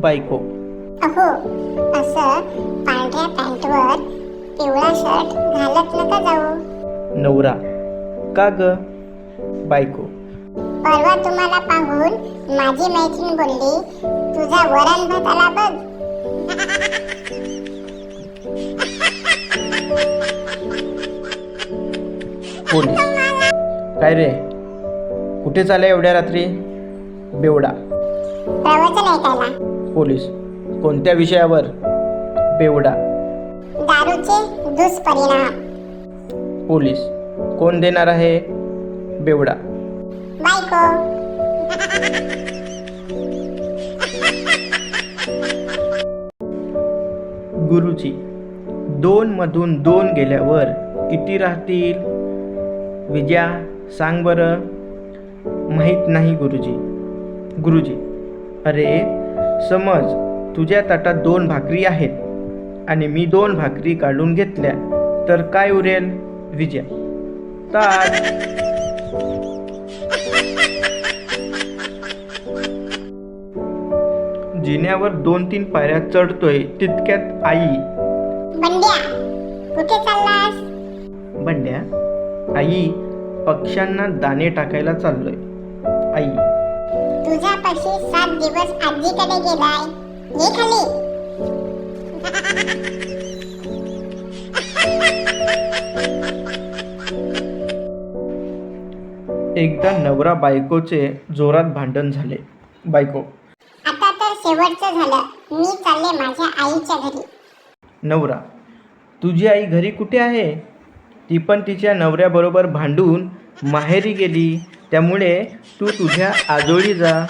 बायको. अहो असं पांढऱ्या पॅन्टवर पिवळा शर्ट घालत नका जाऊ. नवरा. का ग? बायको. परवा तुम्हाला पाहून माझी मैत्रीण बोलली तुझा वरण भात आला बघ. काय रे? कुठे चालल्या एवढ्या रात्री? बेवडा. प्रवचन ऐकायला. पोलीस. कोणत्या विषयावर? बेवडा. दारूचे दुष्परिणाम. पोलीस. कोण देणार आहे? बेवडा. बायको. गुरुजी दोन मधून दोन गेल्यावर किती राहतील? विजया सांग बरं. माहीत नाही गुरुजी. गुरुजी अरे समज तुझ्या ताटात दोन भाकरी आहेत आणि मी दोन भाकरी काढून घेतल्या तर काय उरेल? विजया. ताट. जिन्यावर दोन तीन पायऱ्या चढतोय तितक्यात आई. बंड्या आई पक्ष्यांना दाणे टाकायला चाललोय. आई. तुझ्यापाशी सात दिवस आजीकडे गेलाय? ये खाली. एकदा नवरा बायकोचे जोरात भांडण झाले. बायको. आता तर शेवटचं झालं. मी चालले माझ्या आईच्या घरी. नवरा. तुझी आई घरी कुठे आहे? ती पण तिच्या नवऱ्याबरोबर भांडून माहेरी गेली. त्यामुळे तू तुझ्या आजोळी जा.